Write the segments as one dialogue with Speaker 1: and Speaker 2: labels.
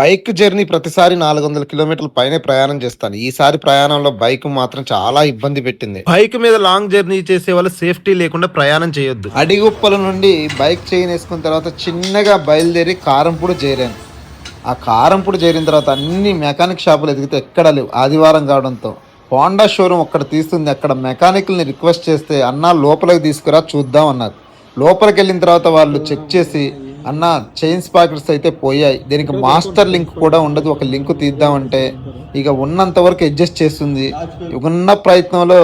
Speaker 1: Bike journey ప్రతిసారి నాలుగు వందల కిలోమీటర్ల పైనే ప్రయాణం చేస్తాను. ఈసారి ప్రయాణంలో బైక్ మాత్రం చాలా ఇబ్బంది పెట్టింది.
Speaker 2: బైక్ మీద లాంగ్ జర్నీ చేసే వాళ్ళు సేఫ్టీ లేకుండా ప్రయాణం చేయొద్దు.
Speaker 1: అడిగుప్పల నుండి బైక్ చైన్ వేసుకున్న తర్వాత చిన్నగా బయలుదేరి కారంపూడి చేరాను. ఆ కారంపూడి చేరిన తర్వాత అన్ని మెకానిక్ షాపులు ఎదిగితే ఎక్కడ లేవు. ఆదివారం కావడంతో హోండా షోరూమ్ ఒక్కడ తీస్తుంది. అక్కడ మెకానిక్ని రిక్వెస్ట్ చేస్తే అన్న లోపలికి తీసుకురా చూద్దాం అన్నారు. లోపలికి వెళ్ళిన తర్వాత వాళ్ళు చెక్ చేసి అన్న చైన్స్ పాకెట్స్ అయితే పోయాయి. దీనికి మాస్టర్ లింక్ కూడా ఉండదు. ఒక లింక్ తీద్దామంటే ఇక ఉన్నంత వరకు అడ్జస్ట్ చేస్తుంది. ఉన్న ప్రయత్నంలో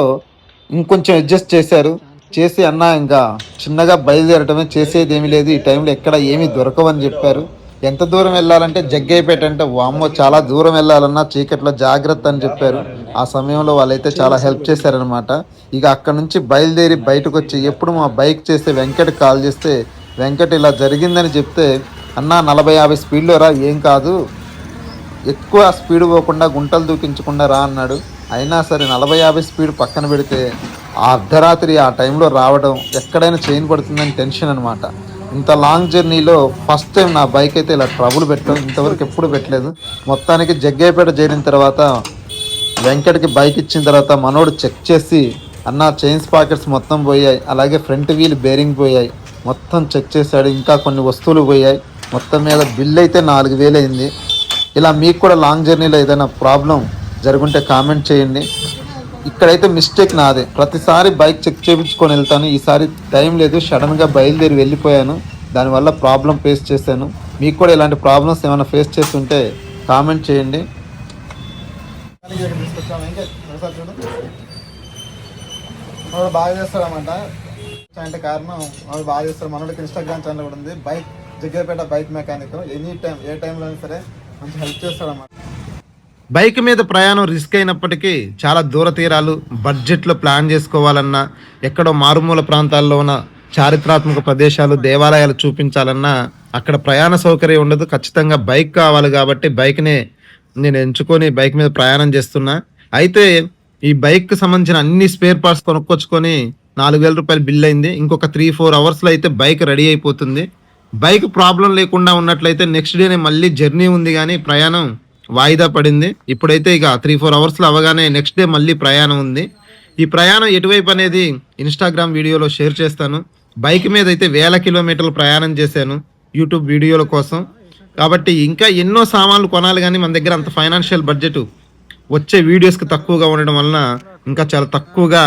Speaker 1: ఇంకొంచెం అడ్జస్ట్ చేశారు. చేసి అన్న ఇంకా చిన్నగా బయలుదేరటమే చేసేది ఏమీ లేదు. ఈ టైంలో ఎక్కడ ఏమీ దొరకవని చెప్పారు. ఎంత దూరం వెళ్ళాలంటే జగ్గైపేట అంటే వామ్మో చాలా దూరం వెళ్ళాలన్నా చీకట్లో జాగ్రత్త అని చెప్పారు. ఆ సమయంలో వాళ్ళైతే చాలా హెల్ప్ చేశారనమాట ఇక అక్కడ నుంచి బయలుదేరి బయటకు వచ్చి ఎప్పుడు మా బైక్ చేస్తే వెంకట్ కాల్ చేస్తే వెంకట్ ఇలా జరిగిందని చెప్తే అన్న నలభై యాభై స్పీడ్లో రా ఏం కాదు. ఎక్కువ స్పీడ్ పోకుండా గుంటలు దూకించకుండా రా అన్నాడు. అయినా సరే నలభై యాభై స్పీడ్ పక్కన పెడితే ఆ అర్ధరాత్రి ఆ టైంలో రావడం ఎక్కడైనా చైన్ పడుతుందని టెన్షన్ అనమాట ఇంత లాంగ్ జర్నీలో ఫస్ట్ టైం నా బైక్ అయితే ఇలా ట్రబుల్ పెట్టడం ఇంతవరకు ఎప్పుడు పెట్టలేదు. మొత్తానికి జగ్గేపేట చేరిన తర్వాత వెంకట్కి బైక్ ఇచ్చిన తర్వాత మనోడు చెక్ చేసి అన్న చైన్స్ పాకెట్స్ మొత్తం పోయాయి. అలాగే ఫ్రంట్ వీల్ బేరింగ్ పోయాయి. మొత్తం చెక్ చేశాడు ఇంకా కొన్ని వస్తువులు పోయాయి. మొత్తం మీద బిల్ అయితే నాలుగు వేలు అయింది. ఇలా మీకు కూడా లాంగ్ జర్నీలో ఏదైనా ప్రాబ్లం జరుగుంటే కామెంట్ చేయండి. ఇక్కడైతే మిస్టేక్ నాదే. ప్రతిసారి బైక్ చెక్ చేయించుకొని వెళ్తాను. ఈసారి టైం లేదు సడన్గా బయలుదేరి వెళ్ళిపోయాను. దానివల్ల ప్రాబ్లం ఫేస్ చేశాను. మీకు కూడా ఇలాంటి ప్రాబ్లమ్స్ ఏమైనా ఫేస్ చేస్తుంటే కామెంట్ చేయండి. బాగా చేస్తాడన్నమాట. అంటే కారణం వాళ్ళు బాగా చేస్తారు. మనోడికి ఇన్స్టాగ్రామ్ ఛానల్ కూడా ఉంది. Bike Jaggarapeta bike mechanic any time ఏ టైంలో అయినా సరే మంచి హెల్ప్ చేస్తాడన్నమాట
Speaker 2: బైక్ మీద ప్రయాణం రిస్క్ అయినప్పటికీ చాలా దూర తీరాలు బడ్జెట్లో ప్లాన్ చేసుకోవాలన్నా ఎక్కడో మారుమూల ప్రాంతాల్లో ఉన్న చారిత్రాత్మక ప్రదేశాలు దేవాలయాలు చూపించాలన్నా అక్కడ ప్రయాణ సౌకర్యం ఉండదు. ఖచ్చితంగా బైక్ కావాలి కాబట్టి బైక్నే నేను ఎంచుకొని బైక్ మీద ప్రయాణం చేస్తున్నా. అయితే ఈ బైక్కి సంబంధించిన అన్ని స్పేర్ పార్ట్స్ కొనుక్కొచ్చుకొని నాలుగు వేల రూపాయలు బిల్ అయింది. ఇంకొక త్రీ ఫోర్ అవర్స్లో అయితే బైక్ రెడీ అయిపోతుంది. బైక్ ప్రాబ్లం లేకుండా ఉన్నట్లయితే నెక్స్ట్ డేనే మళ్ళీ జర్నీ ఉంది కానీ ప్రయాణం వాయిదా పడింది. ఇప్పుడైతే ఇక త్రీ ఫోర్ అవర్స్లో అవగానే నెక్స్ట్ డే మళ్ళీ ప్రయాణం ఉంది. ఈ ప్రయాణం ఎటువైపు అనేది ఇన్స్టాగ్రామ్ వీడియోలో షేర్ చేస్తాను. బైక్ మీద అయితే వేల కిలోమీటర్లు ప్రయాణం చేశాను యూట్యూబ్ వీడియోల కోసం. కాబట్టి ఇంకా ఎన్నో సామాన్లు కొనాలి కానీ మన దగ్గర అంత ఫైనాన్షియల్ బడ్జెట్ వచ్చే వీడియోస్కి తక్కువగా ఉండడం వలన ఇంకా చాలా తక్కువగా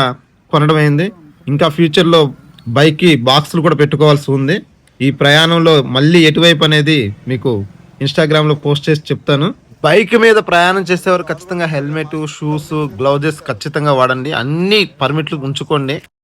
Speaker 2: కొనడం అయింది. ఇంకా ఫ్యూచర్లో బైక్కి బాక్సులు కూడా పెట్టుకోవాల్సి ఉంది. ఈ ప్రయాణంలో మళ్ళీ ఎటువైపు అనేది మీకు ఇన్స్టాగ్రామ్లో పోస్ట్ చేసి చెప్తాను. బైక్ మీద ప్రయాణం చేసేవారు ఖచ్చితంగా హెల్మెట్ షూస్ గ్లౌజెస్ ఖచ్చితంగా వాడండి. అన్ని పర్మిట్లు ఉంచుకోండి.